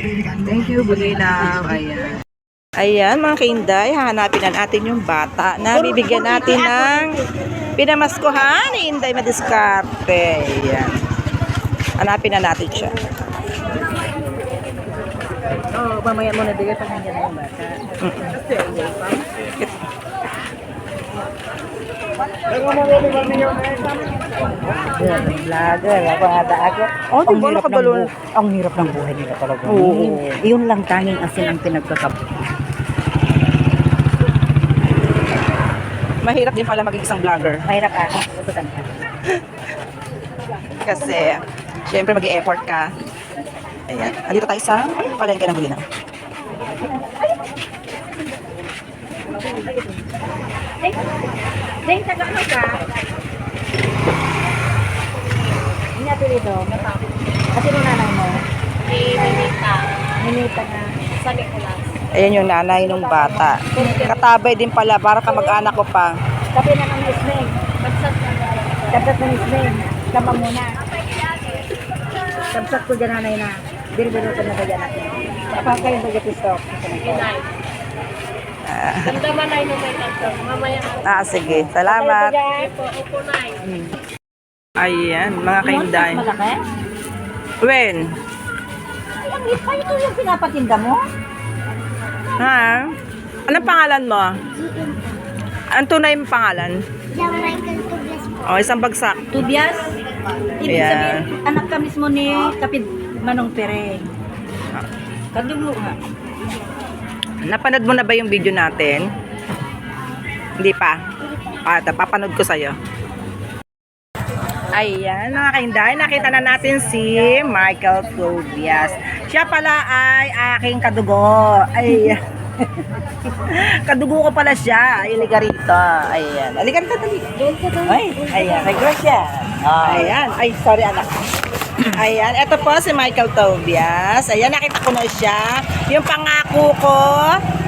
Thank you, Bulinaw. Ayan. Ayan, mga kainday, hahanapin na natin yung bata na bibigyan natin ng pinamaskuhan Inday Madiskarte. Ayan. Hanapin na natin siya. Oo, oh, mamaya muna bigay pag nandiyan na yung bata. Yan, vlogger, ako nga daag. Oh, Ang hirap ng Ang hirap ng buhay nila talaga. Oo. Yun lang tanging asin ang pinagkakap. Mahirap din pala maging isang vlogger. Mahirap ka. Kasi, syempre mag-e-effort ka. Ayan. Andito tayo sa palengke ng Bulinaw. Ding, taga ano ka? Hindi natin dito. Kasi nung nanay mo? Minita. Minita na. Sa Nicolas. Ayan yung nanay ng bata. Katabay din pala, para ka mag-anak ko pa. Kape na ng isling. Kapsat ng isling. Kama muna. Kapsat ko dyan nanay na. Biro-biro ko na ba dyan natin. Kapag kayo mag-episode. Damdaman na yung may kapsat. Mamaya na. Ah, sige. Salamat. Ayan, mga kainday. Malaki? When? Ay, ito yung pinapatinda mo? Ha? Anong pangalan mo? Ang tunay mong pangalan? O, isang bagsak. Tubias? Ibig Yeah. sabihin, anak ka mismo ni Kapit Manong Pere. Kadugo nga. Napanood mo na ba yung video natin? Hindi pa? Ah, ito, papanood ko sa'yo. Ayan, mga kainday, nakita na natin si Michael Tobias. Siya pala ay aking kadugo. Ay, kadugo ko pala siya. Ay, liga rito. Ayan. Aligan ka, dali. Ay, ayan. Ay, Gracia. Ayan. Ay, sorry anak. Ayan, ito po si Michael Tobias. Ayan, nakita ko na siya. Yung pangako ko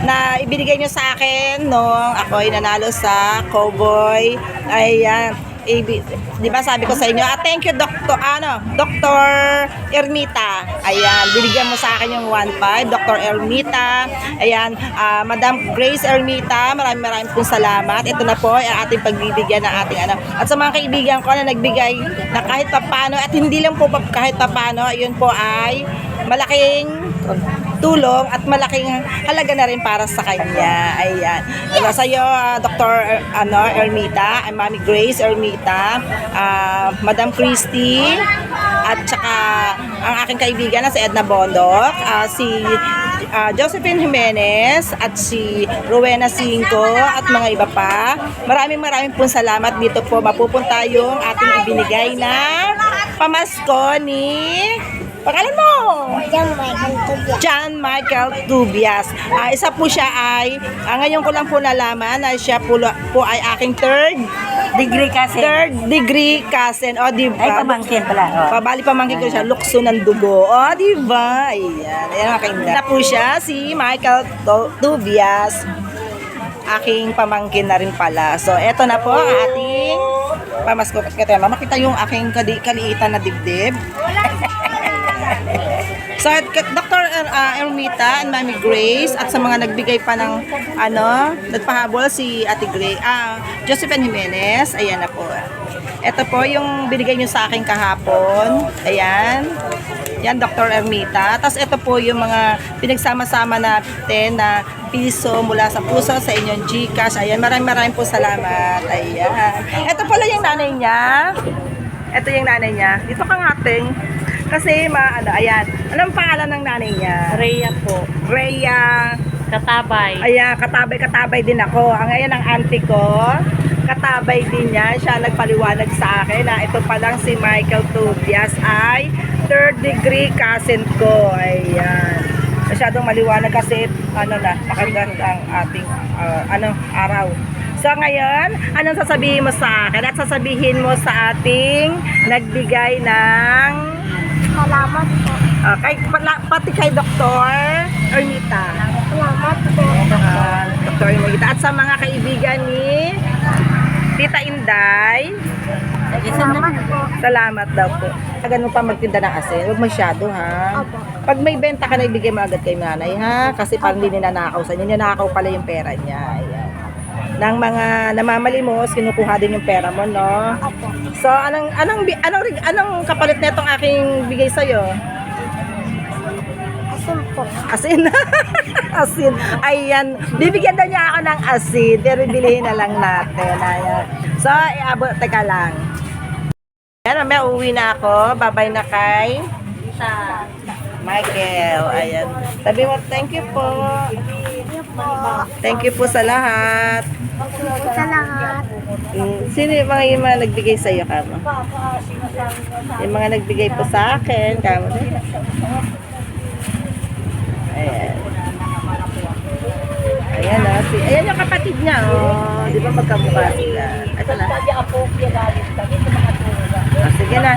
na ibinigay niyo sa akin nung ako ay nanalo sa Cowboy. Ayan. Ibi, di ba sabi ko sa inyo, ah, thank you Dr. ano, Dr. Ermita. Ayan, binigyan mo sa akin yung 1.5, Dr. Ermita. Ayan, ah, Madam Grace Ermita, maraming maraming pong salamat. Ito na po ang ating pagbibigyan ng ating ano. At sa mga kaibigan ko na nagbigay na kahit papano at hindi lang po kahit papano, ayun po ay malaking tulong at malaking halaga na rin para sa kanya. Ayan. Diba sa iyo, ah, Dr. Er- ano, Ermita, and Mami Grace Ermita, ah, Madam Christy, at saka ang aking kaibigan na si Edna Bondok, ah, si ah, Josephine Jimenez, at si Rowena Cinco, at mga iba pa. Maraming maraming pong salamat dito po. Mapupunta yung ating ibinigay na pamasko ni... Pangalan mo? John Michael Tubias. Ah, isa po siya ay, ah, ngayon ko lang po nalaman na siya po, po ay aking third, Degree kasi. third degree cousin. O, di Ay, ba? pamangkin pala. Oh. Pabali pamangkin ko siya, lukso ng dugo. O, di ba? Ayan. Ayan ang aking na po siya, si Michael Tu- Tubias. Aking pamangkin na rin pala. So, eto na po ang ating pamasko. Kaya makita yung aking kali kaliitan na dibdib. So, Dr. Er- ah, Ermita and Mami Grace at sa mga nagbigay pa ng ano, nagpahabol si Ate Grace, ah, Josephine Jimenez, ayan na po. Ito po yung binigay niyo sa akin kahapon. Ayan. Yan, Dr. Ermita. Tapos ito po yung mga pinagsama-sama natin na piso mula sa puso sa inyong Gcash. Ayan, maraming maraming po salamat. Ayan. Ito pala yung nanay niya. Ito yung nanay niya. Dito ka nga, Ting. Kasi, ma, ano, ayan. Anong pangalan ng nanay niya? Rhea po. Rhea. Katabay. Ayan, katabay-katabay din ako. Ang ayan ang auntie ko. Katabay din niya. Siya nagpaliwanag sa akin na ito pa lang si Michael Tobias ay third degree cousin ko. Ayan. Masyadong maliwanag kasi ano na, pakaganda ang ating ah, ano, araw. So ngayon, anong sasabihin mo sa akin at sasabihin mo sa ating nagbigay ng Salamat po. ah, kay, pala, pati kay Dr. Ernita. Salamat po. Ah, Dr. Ernita. At sa mga kaibigan ni Tita Inday, Salamat po. Salamat daw po. Ganun pa magtinda ng asin. Huwag masyado ha. Opo. Pag may benta ka na, ibigay mo agad kay nanay ha. Kasi parang hindi ninanakaw sa inyo. Ninanakaw pala yung pera niya. Ayan. Ng mga namamalimos, kinukuha din yung pera mo, no? Opo. So, anong anong anong rig- anong kapalit nitong aking bigay sa iyo? Asin po. Asin. asin. Ayan. Bibigyan daw niya ako ng asin. Pero bilihin na lang natin. Ayan. So, iabot. Teka lang. Ayan, may uwi na ako. Babay na kay Sa... Michael. Ayan. Sabi mo, thank you po. po. Thank you po sa lahat. Sa lahat. Mm, Sino yung mga, yung mga nagbigay sa iyo, Kamo? Yung mga nagbigay po sa akin, Kamo. Ayan. Ayan na. Si, ayan yung kapatid niya, oh. Di ba magkamukha sila? Ito na. Ah, sige na.